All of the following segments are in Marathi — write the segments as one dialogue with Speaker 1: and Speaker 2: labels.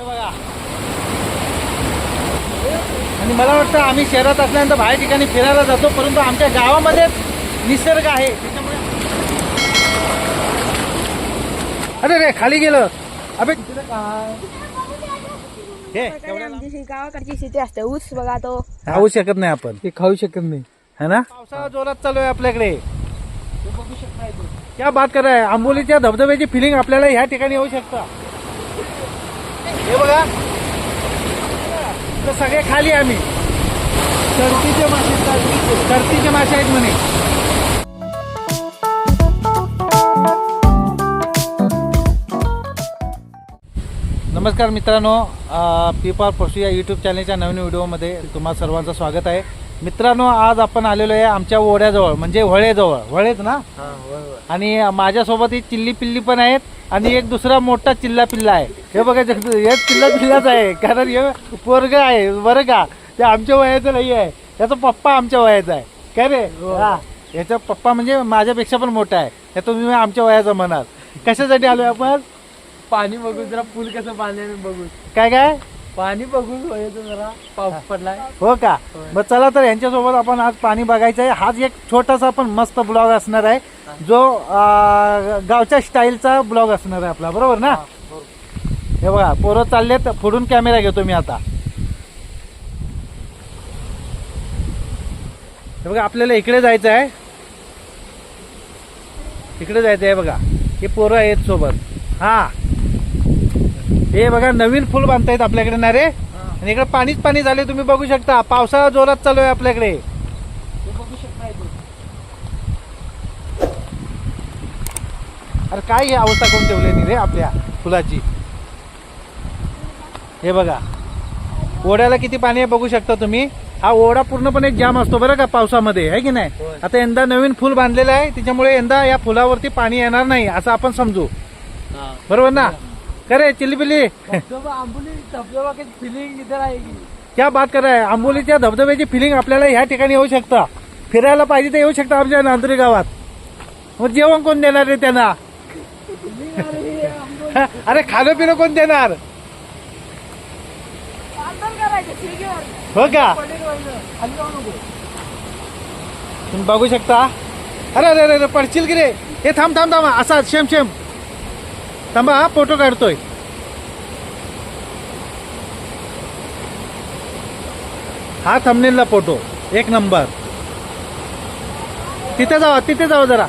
Speaker 1: हे बघा. आणि मला वाटतं आम्ही शहरात असल्यानंतर बाहेर ठिकाणी फिरायला जातो परंतु आमच्या गावामध्येच निसर्ग आहे. त्याच्यामुळे अरे रे खाली गेलं. अबे हे?
Speaker 2: आमची गावाकडची शेती असते. ऊस बघा तो.
Speaker 1: खाऊ शकत नाही आपण.
Speaker 3: ते खाऊ शकत नाही.
Speaker 1: है ना? पावसाळा जोरात चालू आहे आपल्याकडे. क्या बात कर आहे आंबोलीच्या धबधब्याची फिलिंग आपल्याला ह्या ठिकाणी येऊ शकता. हे बघा. तर सगळे खाली आम्ही. चढतीचे मासे चढतीचे मासे आहेत म्हणे. नमस्कार मित्रांनो. पीपार पशु या यूट्यूब चॅनलच्या नवीन व्हिडिओमध्ये तुम्हा सर्वांचं स्वागत आहे. मित्रांनो आज आपण आलेलो आहे आमच्या ओढ्याजवळ म्हणजे व्हळेजवळ. व्हळेच ना? आणि माझ्यासोबत ही चिल्ली पिल्ली पण आहेत आणि एक दुसरा मोठा चिल्ला पिल्ला आहे. हे बघा जग- हे चिल्ला पिल्लाच आहे. कारण हे पोरग आहे बरं का ते आमच्या वयाचं नाही आहे. त्याचा पप्पा आमच्या वयाचा आहे. काय रे? हा. याचा पप्पा म्हणजे माझ्यापेक्षा पण मोठा आहे. हे तुम्ही आमच्या वयाचा म्हणाल. कशासाठी आलोय आपण?
Speaker 3: पाणी बघू जरा पूल कसं पाण्याने बघू
Speaker 1: काय काय?
Speaker 3: पाणी बघून व्हायचं जरा पाऊस पडलाय.
Speaker 1: हो का? मग चला तर यांच्यासोबत आपण आज पाणी बघायचं आहे. हाच एक छोटासा पण मस्त ब्लॉग असणार आहे. जो गावच्या स्टाईलचा ब्लॉग असणार आहे आपला. बरोबर ना? हे बघा पोरं चाललेत पुढून कॅमेरा घेतो मी आता. हे बघा आपल्याला इकडे जायचं आहे. इकडे जायचं आहे बघा. हे पोरं आहेत सोबत. हा. हे बघा नवीन फुल बांधतायत आपल्याकडे ना रे? आणि इकडे पाणीच पाणी झाले तुम्ही बघू शकता. पावसाळा जोरात चालू आहे आपल्याकडे. अरे काय ही अवस्था करून ठेवली रे आपल्या फुलाची? हे बघा. ओढ्याला किती पाणी आहे बघू शकता तुम्ही? हा ओढा पूर्णपणे जाम असतो बरं का पावसामध्ये आहे की नाही? आता यंदा नवीन फुल बांधलेलं आहे त्याच्यामुळे यंदा या फुलावरती पाणी येणार नाही असं आपण समजू. बरोबर ना? करे चिल्ली पिल्ली
Speaker 3: फिलिंग
Speaker 1: क्या बात कर आहे आंबोलीच्या धबधब्याची फिलिंग आपल्याला ह्या ठिकाणी येऊ शकता. फिरायला पाहिजे तर येऊ शकता आमच्या नांदुरी गावात. मग जेवण कोण देणार रे त्यांना? अरे खाणं पिणं कोण देणार? हो का? तुम्ही बघू शकता. अरे अरे अरे अरे, पडशील की रे? हे थांब थांब थांब. असा शेम शेम. थांबा हा फोटो काढतोय. हा थंबनेलला फोटो. एक नंबर. तिथे जावा तिथे जावा जरा.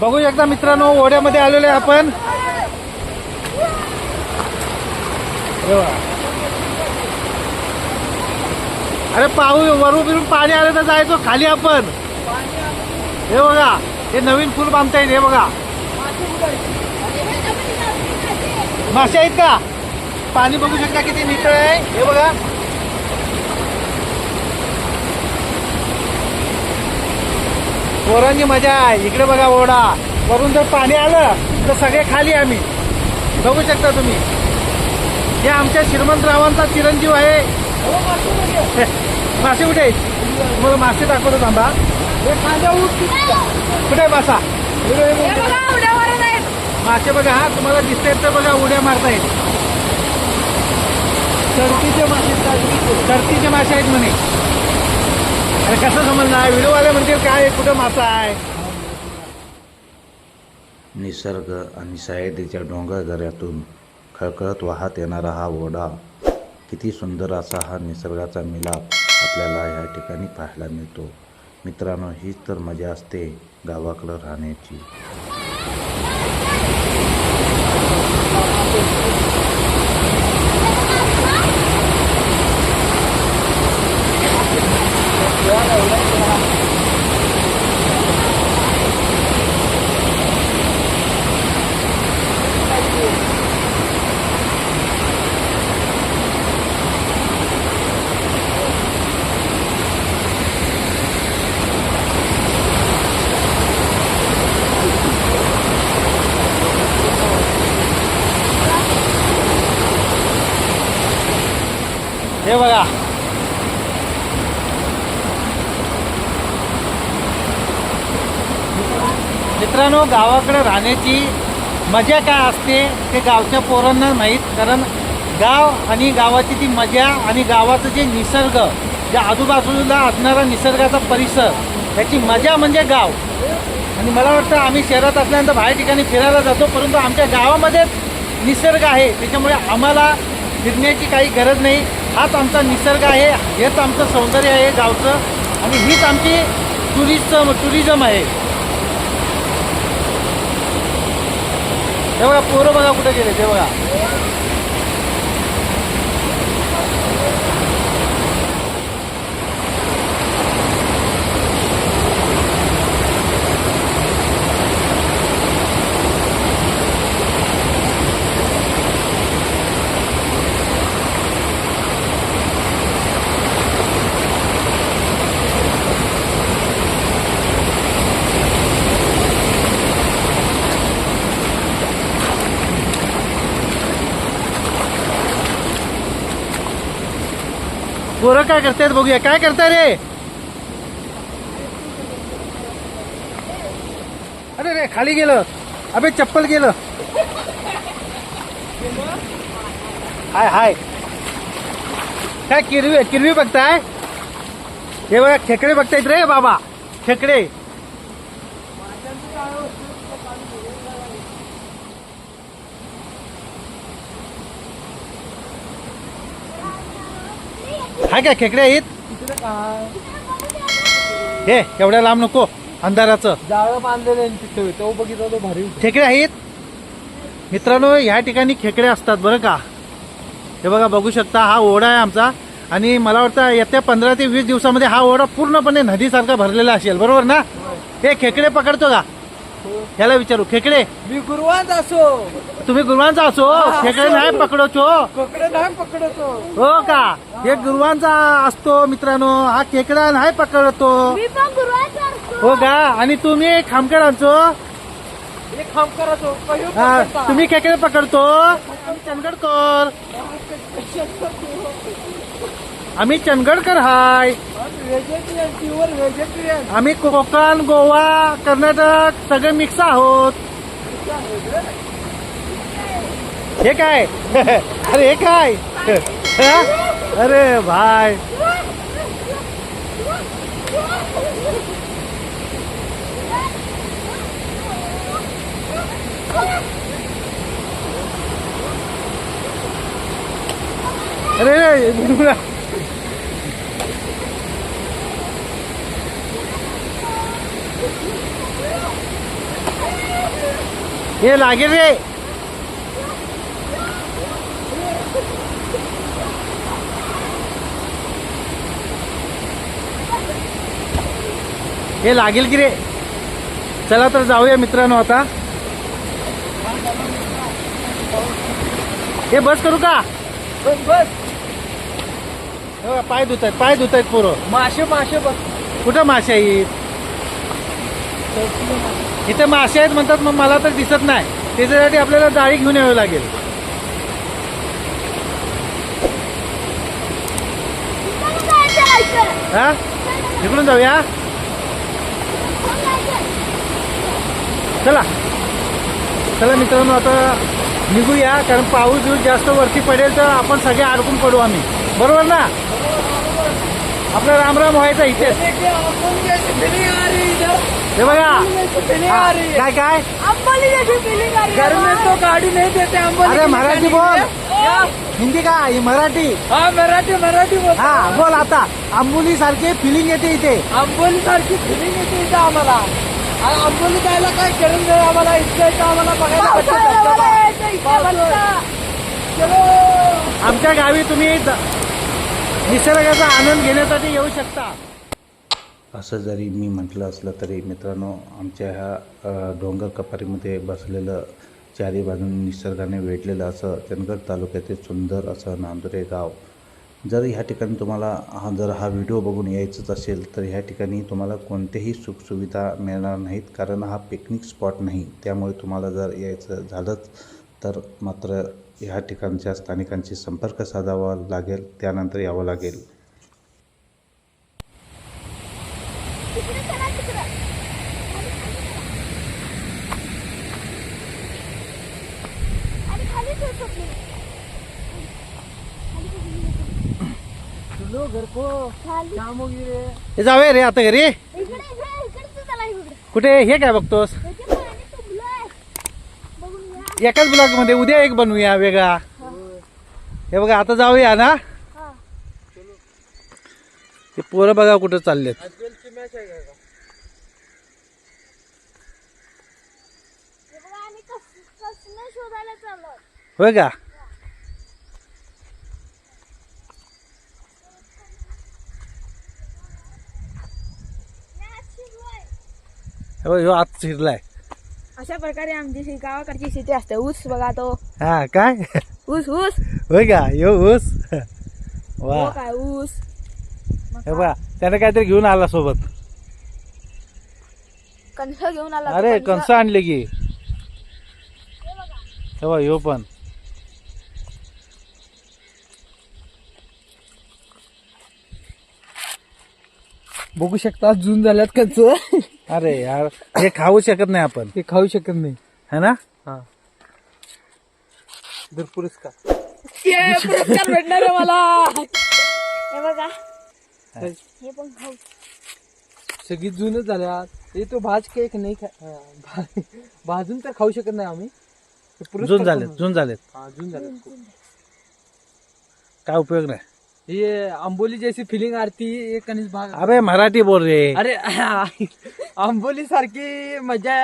Speaker 1: बघू एकदा मित्रांनो ओढ्यामध्ये आलेलो आहे आपण. हे बघा. अरे पाहू वरून बिरून पाणी आलं तर जायचो खाली आपण. हे बघा हे नवीन फुल बांधता येईल हे बघा. मासे आहेत का? पाणी बघू शकता किती नितळ आहे. हे बघा. पोरांची मजा आहे. इकडे बघा ओढा. वरून जर पाणी आलं तर सगळे खाली आम्ही. बघू शकता तुम्ही. हे आमच्या श्रीमंतरावांचा चिरंजीव आहे. मासे कुठे आहेत? तुम्हाला मासे दाखवतो थांबा. कुठे आहे मासा? मासे बघा हा तुम्हाला दिसते तर बघा उड्या मारता येईल चढतीचे मासे चढतीचे मासे आहेत म्हणे. अरे कसं समजणार व्हिडिओ वाले म्हणतील काय कुठं मासा आहे?
Speaker 4: निसर्ग आणि सायदेच्या डोंगरदऱ्यातून खळखळत वाहत येणारा हा ओढा किती सुंदर असा हा निसर्गाचा मिलाप आपल्याला या ठिकाणी पाहायला मिळतो. मित्रांनो हीच तर मजा असते गावाकडं राहण्याची.
Speaker 1: बघा. मित्रांनो गावाकडे राहण्याची मजा काय असते ते गावच्या पोरांना माहीत कारण गाव आणि गावाची ती मजा आणि गावाचं जे निसर्ग जे आजूबाजूला असणारा निसर्गाचा परिसर त्याची मजा म्हणजे गाव. आणि मला वाटतं आम्ही शहरात असल्यानंतर बाहेर ठिकाणी फिरायला जातो परंतु आमच्या गावामध्येच निसर्ग आहे त्याच्यामुळे आम्हाला फिरण्याची काही गरज नाही. हाच आमचा निसर्ग आहे हेच आमचं सौंदर्य आहे गावचं आणि हीच आमची टुरिस्ट टुरिझम आहे. हे बघा पोरं बघा कुठे गेले ते बघा. पोरं काय करतायत बघूया काय करताय रे? अरे रे, खाली गेलं। अबे चप्पल गेलं। हाय हाय। काय किरवी किरवी बघताय हे? बघा खेकडे बघतायत रे बाबा, खेकडे। हाय काय खेकडे आहेत. हे एवढ्या लांब नको अंधाराचं.
Speaker 3: जाळं बांधलेलं तिथे तो बघितलं तो भारी
Speaker 1: खेकडे आहेत. मित्रांनो ह्या ठिकाणी खेकडे असतात बरं का. हे बघा बघू शकता हा ओढा आहे आमचा. आणि मला वाटतं येत्या पंधरा ते वीस दिवसामध्ये हा ओढा पूर्णपणे नदीसारखा भरलेला असेल. बरोबर ना? हे खेकडे पकडतो का? ह्याला विचारू खेकडे.
Speaker 3: मी गुरुवांत असो
Speaker 1: तुम्ही गुरुवांचा असो खेकडे नाही पकडतो.
Speaker 3: पकडे नाही पकडतो.
Speaker 1: हो का? हे गुरुवांचा असतो मित्रांनो हा खेकडा नाही पकडतो.
Speaker 2: मी पण गुरुवारचा असतो.
Speaker 1: हो का? आणि तुम्ही खामकर आणतो हा,
Speaker 3: पकडता.
Speaker 1: तुम्ही खेकडे पकडतो. आम्ही चंदगडकर. आम्ही चंदगडकर हाय.
Speaker 3: व्हेजिटेरियन प्युअर व्हेजिटेरियन
Speaker 1: आम्ही कोकण गोवा कर्नाटक सगळे मिक्स आहोत. हे काय अरे हे काय हा? अरे भाई अरे रे हे लागेल रे हे लागेल की रे? चला तर जाऊया मित्रांनो आता. हे बस करू का?
Speaker 3: बस बस.
Speaker 1: हे पाय धुत आहेत पाय धुत आहेत पोरं.
Speaker 3: मासे मासे बस.
Speaker 1: कुठं मासे आहेत? इथे मासे आहेत म्हणतात मग मला तर दिसत नाही. त्याच्यासाठी आपल्याला जाळी घेऊन यावं लागेल. हा? इकडून जाऊया? चला. चला मित्रांनो आता निघूया कारण पाऊस बिऊस जास्त वरती पडेल तर आपण सगळे अडकून पडू आम्ही. बरोबर ना? आपला रामराम व्हायचा इथे.
Speaker 3: है
Speaker 1: बघा. काय काय?
Speaker 3: तो गाड़ी नहीं देते
Speaker 1: अरे मराठी बोल।
Speaker 3: क्या
Speaker 1: हिंदी का? ही मराठी.
Speaker 3: हाँ मराठी मराठी बोल.
Speaker 1: हा बोल आता. आंबोली सारखी फिलिंग येते इथे.
Speaker 3: आंबोली सारखी फिलिंग येते इथं आम्हाला. आंबोली जायला काय गरज नाही आम्हाला इथं इथं आम्हाला बघायला
Speaker 1: आमच्या गावी तुम्ही निसर्गाचा आनंद घेण्यासाठी येऊ शकता.
Speaker 4: असं जरी मी म्हटलं असलं तरी मित्रांनो आमच्या ह्या डोंगर कपारीमध्ये बसलेलं चारी बाजून निसर्गाने वेढलेलं असं चंदगड तालुक्यातील सुंदर असं नांदुरे गाव जर ह्या ठिकाणी तुम्हाला हा जर हा व्हिडिओ बघून यायचंच असेल तर ह्या ठिकाणी तुम्हाला कोणतेही सुखसुविधा मिळणार नाहीत कारण हा पिकनिक स्पॉट नाही. त्यामुळे तुम्हाला जर यायचं झालंच तर मात्र ह्या ठिकाणच्या स्थानिकांशी संपर्क साधावा लागेल त्यानंतर यावं लागेल.
Speaker 3: घर को.
Speaker 2: खाली.
Speaker 3: काम
Speaker 1: हे जाऊया रे आता घरी?
Speaker 2: इकडे इकडे इकडचं चला इकडे.
Speaker 1: कुठे हे काय बघतोस?
Speaker 2: त्याचे पाणी तुंबलंय. बघून या
Speaker 1: एकाच ब्लॉकमध्ये उद्या एक बनवूया वेगळा. हे बघा आता जाऊया ना?
Speaker 2: हा.
Speaker 1: ते पोरं बघा कुठं चाललेत.
Speaker 3: आजकालची मॅच आहे का
Speaker 2: हे बघा आम्ही कस कसलं शोधायला चाललो
Speaker 1: होय का
Speaker 2: या शिरलोय.
Speaker 1: हे बघ, ह्यो आत शिरलाय.
Speaker 2: अशा प्रकारे आमची शे- गावाकडची शेती असते. ऊस बघा तो.
Speaker 1: हा काय?
Speaker 2: ऊस ऊस.
Speaker 1: होय का? यो ऊस? वा.
Speaker 2: हो काय ऊस.
Speaker 1: हे बघा त्याने काहीतरी घेऊन आला सोबत.
Speaker 2: कणस घेऊन आला तो
Speaker 1: अरे
Speaker 2: कणसं.
Speaker 1: कंस आणले की. हे बघ ह्यो पण.
Speaker 3: बघू शकता जून झाल्यात कच
Speaker 1: अरे यार हे खाऊ शकत नाही आपण.
Speaker 3: ते खाऊ शकत नाही.
Speaker 1: है ना?
Speaker 3: हा. दर पुरस्कार
Speaker 2: ये, पुरस्कार भेटणार आहे मला. हे बघा. हे. पण खाऊ.
Speaker 3: सगळी जूनच झाल्यात हे तो भाज केक नाही खा भा- भाजून तर खाऊ शकत नाही आम्ही. ते पुरस्कार
Speaker 1: जून झालेत जून झालेत.
Speaker 3: हा जून झालेत
Speaker 1: काय उपयोग नाही.
Speaker 3: ये आंबोली जैसी फिलिंग आरती कणीस भाग
Speaker 1: अबे मराठी बोल रे
Speaker 3: अरे आंबोली सारखी मजा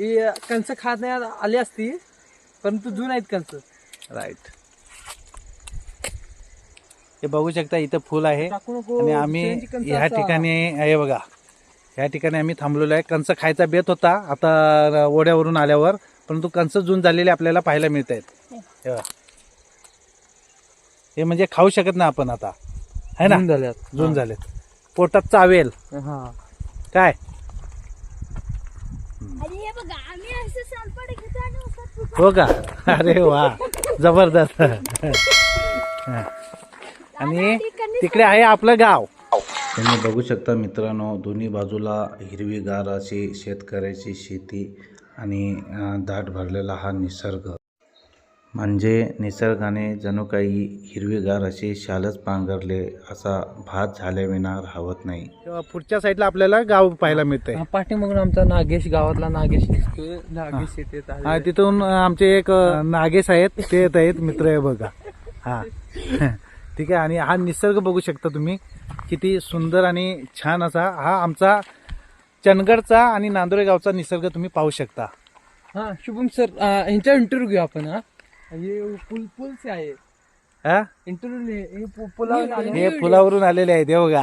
Speaker 3: ये कंस खात नाही आली असती परंतु जून आहेत कंस.
Speaker 1: राईट हे बघू शकता इथं फुल आहे. आणि आम्ही ह्या. ठिकाणी आहे बघा ह्या ठिकाणी आम्ही थांबलेलो आहे. कंस खायचा बेत होता आता ओढ्यावरून आल्यावर परंतु कंस जून झालेले आपल्याला पाहायला मिळत आहेत हे म्हणजे खाऊ शकत नाही आपण आता. है ना?
Speaker 3: जून झाल्यात.
Speaker 1: जून झालेत. पोटात चावेल.
Speaker 3: हा.
Speaker 1: काय?
Speaker 2: आणि हे.
Speaker 1: हो का? अरे वा. जबरदस्त. हा. आणि तिकडे आहे आपलं गाव.
Speaker 4: तुम्ही बघू शकता मित्रांनो दोन्ही बाजूला हिरवीगार अशी शेतकऱ्याची शेती आणि दाट भरलेला हा निसर्ग. म्हणजे निसर्गाने जणू काही हिरवीगार अशी शालच पांघरले असा भात झाल्याविना राहत नाही.
Speaker 1: तेव्हा पुढच्या साईडला आपल्याला गाव पाहायला मिळतंय.
Speaker 3: हा, पाठीमागून आमचा नागेश गावातला नागेश दिसतोय. नागेश येते
Speaker 1: हा तिथून आमचे एक अं, नागेश आहेत ते येत आहेत मित्र आहे बघा. हा. ठीक आहे आणि हा निसर्ग बघू शकता तुम्ही. किती सुंदर आणि छान असा हा आमचा चंदगडचा आणि नांदोरे गावचा निसर्ग तुम्ही पाहू शकता.
Speaker 3: हा शुभम सर यांचा इंटरव्ह्यू घेऊ आपण हा. ये पुल पुल से आहे.
Speaker 1: हा?
Speaker 3: इंटरव्ह्यू पुलावरून आले
Speaker 1: हे फुलावरून आलेले आहेत हे बघा.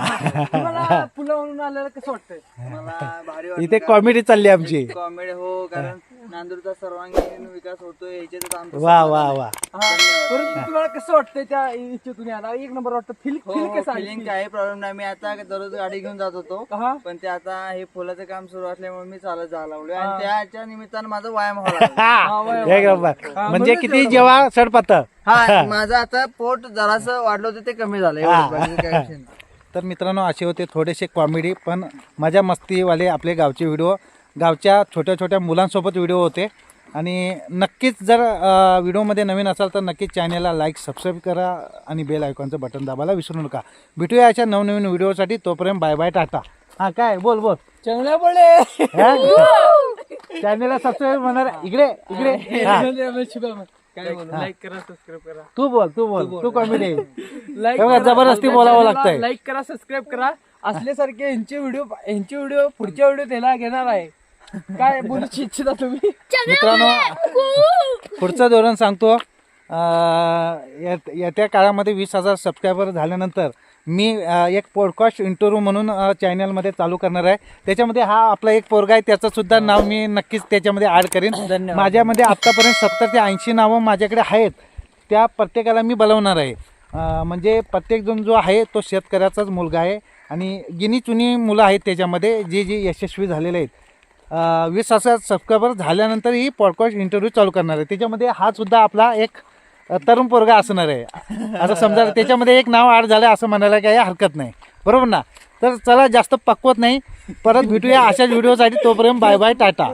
Speaker 3: तुम्हाला पुलावरून आल्याला कसं वाटतंय?
Speaker 5: मला भारी
Speaker 1: इथे कॉमेडी चालली आमची.
Speaker 5: कॉमेडी हो कारण नांदूरचा सर्वांगीण विकास होतोय याच्यातच आमचं
Speaker 1: वा वा. वा.
Speaker 3: हा, परंतु तुम्हाला कसं वाटतंय त्या इच्छेतून यायला? एक नंबर वाटतं. फील फील
Speaker 5: हो
Speaker 3: कसं
Speaker 5: फिलिंग
Speaker 3: आहे
Speaker 5: काही प्रॉब्लेम नाही. मी आता दररोज गाडी घेऊन जात होतो.
Speaker 3: हा.
Speaker 5: पण ते आता हे फुलाचं काम सुरू असल्यामुळे मी चालत जायला लागलो आणि त्याच्या निमित्तानं माझा व्यायाम व्हायला लागला.
Speaker 1: हा,
Speaker 3: वा,
Speaker 1: एक नंबर.
Speaker 3: हा,
Speaker 1: म्हणजे किती जेव्हा सडपात
Speaker 5: हा माझं आता पोट जरासं वाढलं होतं ते कमी झालं. एवढंच, बाकी काही विषय नाही.
Speaker 1: तर मित्रांनो असे होते थोडेसे कॉमेडी पण मजा मस्तीवाले आपले गावचे व्हिडिओ गावच्या छोट्या छोट्या मुलांसोबत व्हिडिओ होते. आणि नक्कीच जर व्हिडिओमध्ये नवीन असाल तर नक्कीच चॅनलला लाईक सबस्क्राईब करा आणि बेल आयकॉनचं बटन दाबायला विसरू नका. भेटूया अशा नवनवीन व्हिडिओसाठी. तोपर्यंत बाय बाय टाटा. हां काय? बोल बोल.
Speaker 3: चांगल्या पडले
Speaker 1: चॅनलला सबस्क्राईब म्हणणार इकडे इकडे. हा.
Speaker 3: शुभम काय बोलू? लाईक करा सबस्क्राईब करा.
Speaker 1: तू बोल तू बोल. तू कॉमेडी
Speaker 3: लाईक
Speaker 1: जबरदस्ती बोलावं लागतंय.
Speaker 3: लाईक करा सबस्क्राईब करा. असल्यासारखे यांचे व्हिडिओ यांचे व्हिडिओ पुढच्या व्हिडिओ त्याला घेणार आहे. काय बोलू इच्छिता तुम्ही?
Speaker 1: मित्रांनो पुढचं धोरण सांगतो. येत्या काळामध्ये वीस हजार सबस्क्रायबर झाल्यानंतर मी एक पॉडकास्ट इंटरव्ह्यू म्हणून चॅनलमध्ये चालू करणार आहे. त्याच्यामध्ये हा आपला एक पोरगा आहे त्याचं सुद्धा नाव मी नक्कीच त्याच्यामध्ये ॲड करेन. माझ्यामध्ये आत्तापर्यंत सत्तर ते ऐंशी नावं माझ्याकडे आहेत. त्या प्रत्येकाला मी बोलवणार आहे. म्हणजे प्रत्येकजण जो आहे तो शेतकऱ्याचाच मुलगा आहे. आणि गिनी चुनी मुलं आहेत त्याच्यामध्ये जे जे यशस्वी झालेले आहेत. वीस हजार सबस्क्रायबर झाल्यानंतर ही पॉडकास्ट इंटरव्ह्यू चालू करणार आहे. त्याच्यामध्ये हा सुद्धा आपला एक तरुण पोरगा असणार आहे. असं समजा त्याच्यामध्ये एक नाव आड झालं असं म्हणायला काही हरकत नाही. बरोबर ना? तर चला जास्त पक्वत नाही. परत भेटूया अशाच व्हिडिओसाठी तोपर्यंत बाय बाय टाटा.